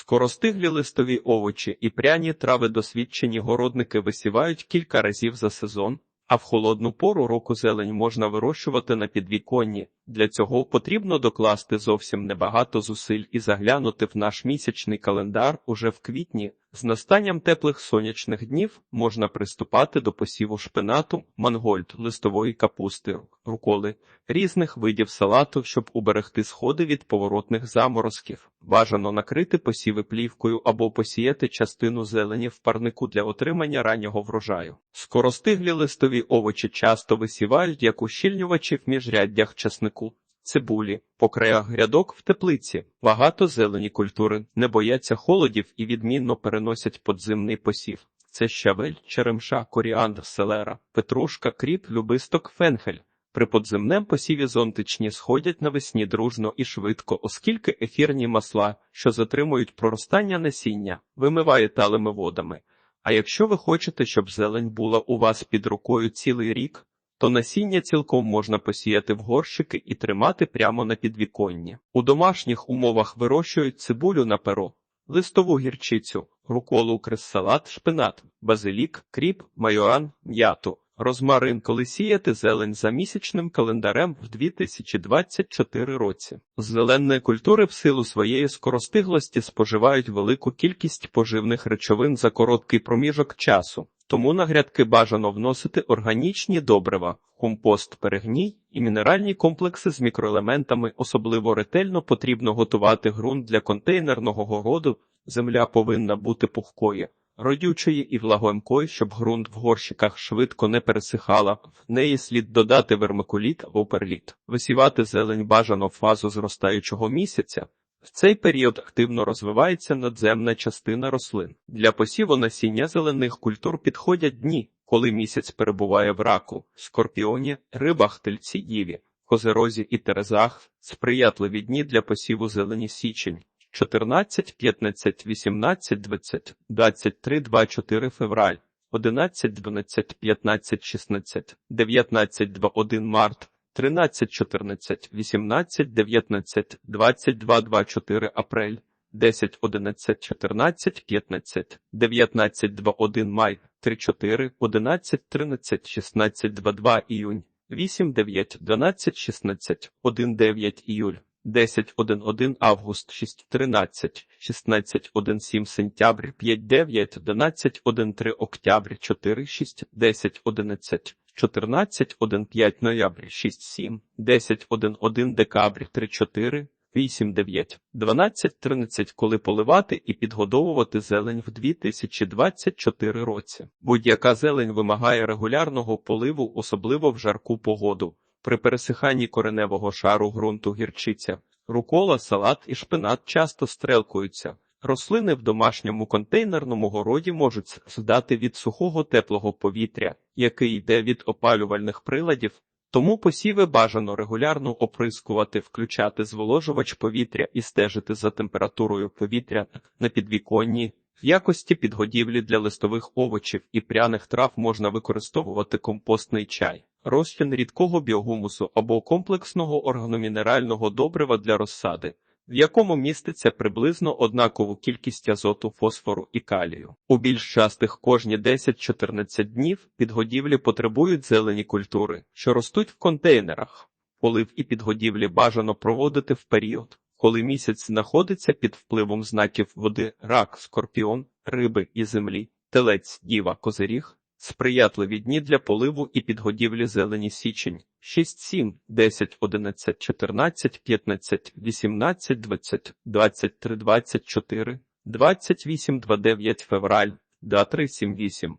Скоростиглі листові овочі і пряні трави досвідчені городники висівають кілька разів за сезон, а в холодну пору року зелень можна вирощувати на підвіконні. Для цього потрібно докласти зовсім небагато зусиль і заглянути в наш місячний календар уже в квітні. З настанням теплих сонячних днів можна приступати до посіву шпинату, мангольд, листової капусти, руколи, різних видів салату, щоб уберегти сходи від поворотних заморозків. Бажано накрити посіви плівкою або посіяти частину зелені в парнику для отримання раннього врожаю. Скоростиглі листові овочі часто висівають як ущільнювачі в міжряддях часнику. Цибулі, по краях грядок в теплиці, багато зелені культури, не бояться холодів і відмінно переносять подзимний посів. Це щавель, черемша, коріандр, селера, петрушка, кріп, любисток, фенхель. При подземнем посіві зонтичні сходять навесні дружно і швидко, оскільки ефірні масла, що затримують проростання насіння, вимиває талими водами. А якщо ви хочете, щоб зелень була у вас під рукою цілий рік, то насіння цілком можна посіяти в горщики і тримати прямо на підвіконні. У домашніх умовах вирощують цибулю на перо, листову гірчицю, руколу, крес-салат, шпинат, базилік, кріп, майоран, м'яту. Розмарин, коли сіяти зелень за місячним календарем в 2024 році. Зеленої культури в силу своєї скоростиглості споживають велику кількість поживних речовин за короткий проміжок часу. Тому на грядки бажано вносити органічні добрива, компост, перегній і мінеральні комплекси з мікроелементами. Особливо ретельно потрібно готувати ґрунт для контейнерного городу. Земля повинна бути пухкою, родючої і влагоемкою, щоб ґрунт в горщиках швидко не пересихала. В неї слід додати вермикуліт або перліт. Висівати зелень бажано в фазу зростаючого місяця. В цей період активно розвивається надземна частина рослин. Для посіву насіння зелених культур підходять дні, коли місяць перебуває в раку, скорпіоні, рибах, тельці, діві, козерозі і терезах, сприятливі дні для посіву зелені січень. 14, 15, 18, 20, 23, 24 февраль, 11, 12, 15, 16, 19, 21 март, 13, 14, 18, 19, 22, 24 апрель, 10, 11, 14, 15, 19, 21 май, 3, 4, 11, 13, 16, 22 июнь, 8, 9, 12, 16, 1, 9 июль, 10, 1, 1 август, 6, 13, 16, 1, 7 сентябрь, 5, 9, 11, 1, 3 октябрь, 4, 6, 10, 11, 14, 1, 5 ноябрь, 6, 7, 10, 1, 1 декабрь, 3, 4, 8, 9, 12, 13, коли поливати і підгодовувати зелень в 2024 році. Будь-яка зелень вимагає регулярного поливу, особливо в жарку погоду. При пересиханні кореневого шару ґрунту гірчиця, рукола, салат і шпинат часто стрелкуються. Рослини в домашньому контейнерному городі можуть здати від сухого теплого повітря, який йде від опалювальних приладів, тому посіви бажано регулярно оприскувати, включати зволожувач повітря і стежити за температурою повітря на підвіконні. В якості підгодівлі для листових овочів і пряних трав можна використовувати компостний чай, розчин рідкого біогумусу або комплексного органомінерального добрива для розсади в якому міститься приблизно однакову кількість азоту, фосфору і калію. У більш частих кожні 10-14 днів підгодівлі потребують зелені культури, що ростуть в контейнерах. Полив і підгодівлі бажано проводити в період, коли місяць знаходиться під впливом знаків води, рак, скорпіон, риби і землі, телець, діва, козиріг, сприятливі дні для поливу і підгодівлі зелені січень. 6, 7, 10, 11, 14, 15, 18, 20, 23, 24, 28, 29 февраль, 2, 3, 7, 8,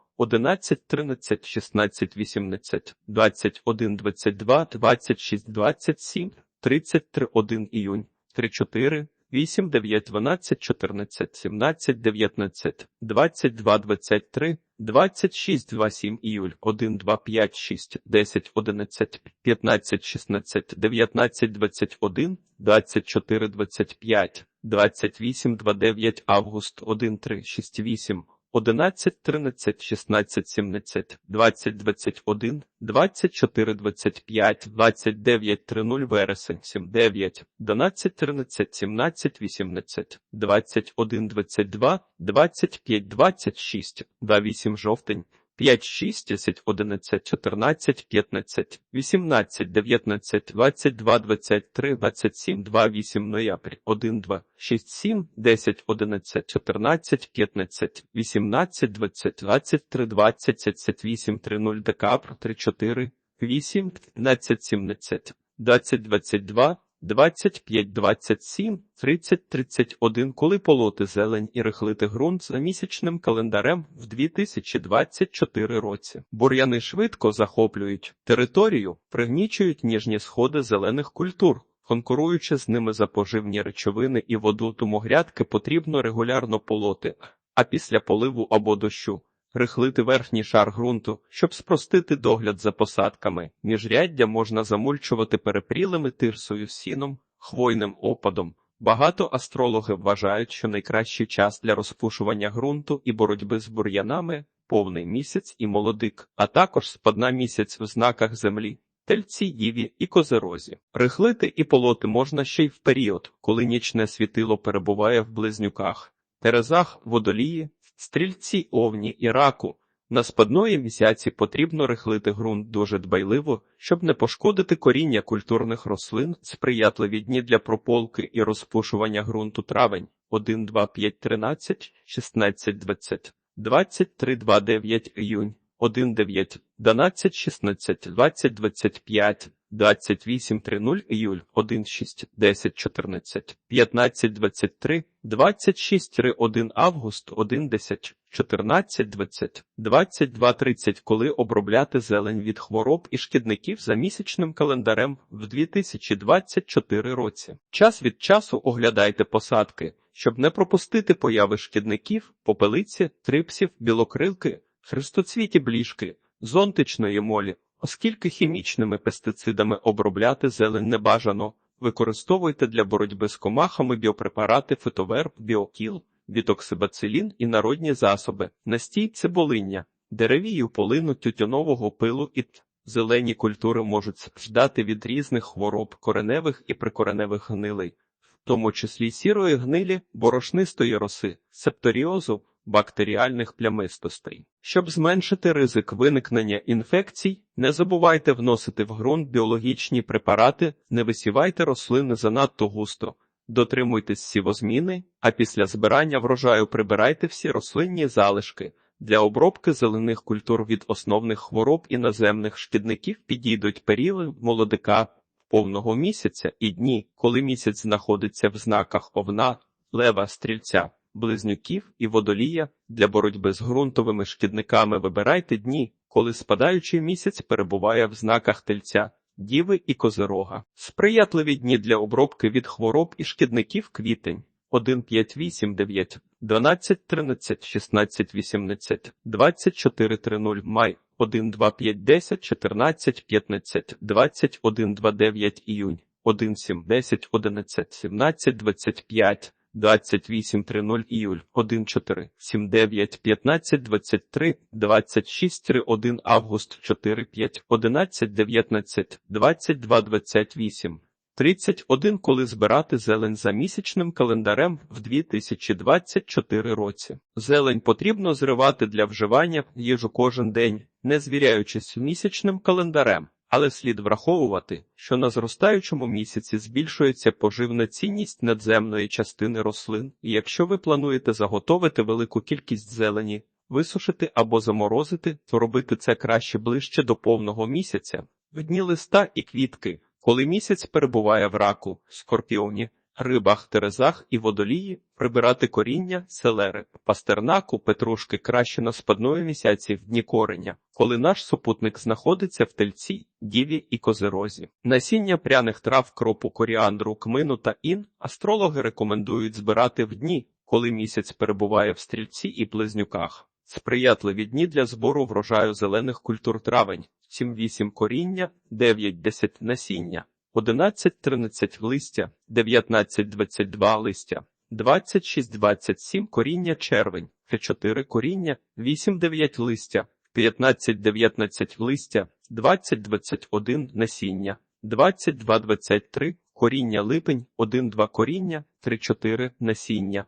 11, 13, 16, 18, 21, 22, 26, 27, 33, 1 іюнь, 3, 4, 8, 9, 12, 14, 17, 19, 22, 23, 26, 27 июль, 1, 2, 5, 6, 10, 11, 15, 16, 19, 21, 24, 25, 28, 29, август, 1, 3, 6, 8, 11, 13, 16, 17, 20, 21, 24, 25, 29, 30, вересень, 7, 9, 12, 13, 17, 18, 21, 22, 25, 26, 28, жовтень, 5, 6, 10, 11, 14, 15, 18, 19, 22, 23, 27, 2, 8, ноябрь, 1, 2, 6, 7, 10, 11, 14, 15, 18, 20, 23, 20, 78, 3, 0, декабр, 3, 4, 8, 15, 17, 20, 22, 25, 27, 30, 31, коли полоти зелень і рихлити ґрунт за місячним календарем в 2024 році. Бур'яни швидко захоплюють територію, пригнічують ніжні сходи зелених культур. Конкуруючи з ними за поживні речовини і воду, тому грядки потрібно регулярно полоти, а після поливу або дощу рихлити верхній шар ґрунту, щоб спростити догляд за посадками. Міжряддя можна замульчувати перепрілими тирсою сіном, хвойним опадом. Багато астрологи вважають, що найкращий час для розпушування ґрунту і боротьби з бур'янами повний місяць і молодик, а також спадна місяць в знаках землі. Тельці, Діві і Козерозі. Рихлити і полоти можна ще й в період, коли нічне світило перебуває в близнюках, терезах, водолії, стрільці, овні і раку. На спадної місяці потрібно рихлити ґрунт дуже дбайливо, щоб не пошкодити коріння культурних рослин, сприятливі дні для прополки і розпушування ґрунту травень. 1, 2, 5, 13, 16, 20, 23, 2, 9 июнь, 1, 9, 12, 16, 20, 25, 28, 30 июль, 1, 6, 10, 14, 15, 23, 26, 3, 1 август, 1, 10, 14, 20, 22, 30, коли обробляти зелень від хвороб і шкідників за місячним календарем в 2024 році. Час від часу оглядайте посадки, щоб не пропустити появи шкідників, попелиці, трипсів, білокрилки, хрестоцвіті бліжки, зонтичної молі, оскільки хімічними пестицидами обробляти зелень не бажано, використовуйте для боротьби з комахами біопрепарати фитоверб, біокіл, вітоксибацилін і народні засоби, настій цибулиння, деревію полину тютюнового пилу і т. Зелені культури можуть страждати від різних хвороб кореневих і прикореневих гнилей, в тому числі сірої гнилі, борошнистої роси, септоріозу, бактеріальних плямистостей. Щоб зменшити ризик виникнення інфекцій, не забувайте вносити в ґрунт біологічні препарати, не висівайте рослини занадто густо. Дотримуйтесь сівозміни, а після збирання врожаю прибирайте всі рослинні залишки. Для обробки зелених культур від основних хвороб і наземних шкідників підійдуть періоди молодика повного місяця і дні, коли місяць знаходиться в знаках овна, лева, стрільця, близнюків і водолія. Для боротьби з ґрунтовими шкідниками. Вибирайте дні, коли спадаючий місяць перебуває в знаках тельця. Діви і Козирога. Сприятливі дні для обробки від хвороб і шкідників квітень. 1, 5, 8, 9, 12, 13, 16, 18, 24, 30, май. 1, 2, 5, 10, 14, 15, 21, 2, 9, іюнь. 1, 7, 10, 11, 17, 25, 28, 30 іюль 1, 4, 7, 9, 15, 23, 26, 3, 1 август 4, 5, 11, 19, 22, 28, 31, коли збирати зелень за місячним календарем в 2024 році. Зелень потрібно зривати для вживання їжу кожен день, не звіряючись місячним календарем. Але слід враховувати, що на зростаючому місяці збільшується поживна цінність надземної частини рослин, і якщо ви плануєте заготовити велику кількість зелені, висушити або заморозити, то робити це краще ближче до повного місяця. В дні листа і квітки, коли місяць перебуває в раку, скорпіоні, рибах, терезах і водолії, прибирати коріння, селери, пастернаку, петрушки краще на спадної місяці в дні кореня, коли наш супутник знаходиться в тельці, діві і козирозі. Насіння пряних трав, кропу, коріандру, кмину та ін астрологи рекомендують збирати в дні, коли місяць перебуває в стрільці і близнюках. Сприятливі дні для збору врожаю зелених культур травень, 7-8 коріння, 9-10 насіння, 11-13 листя, 19-22 листя, 26-27 коріння червень, 4 коріння, 8-9 листя, 15-19 листя, 20-21 насіння, 22-23 коріння липень, 1-2 коріння, 3-4 насіння.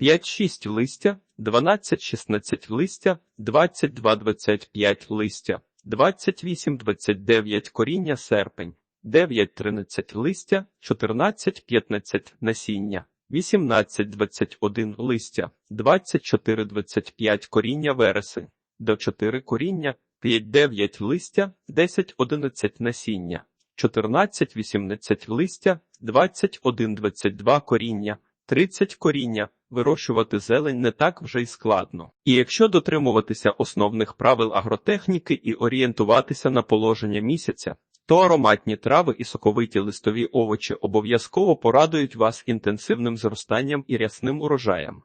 5-6 листя, 12-16 листя, 22-25 листя, 28-29 коріння серпень, 9-13 листя, 14-15 насіння, 18-21 листя, 24-25 коріння вересень, до 4 коріння, 5-9 листя, 10-11 насіння, 14-18 листя, 21-22 коріння, 30 коріння, вирощувати зелень не так вже й складно. І якщо дотримуватися основних правил агротехніки і орієнтуватися на положення місяця, то ароматні трави і соковиті листові овочі обов'язково порадують вас інтенсивним зростанням і рясним урожаєм.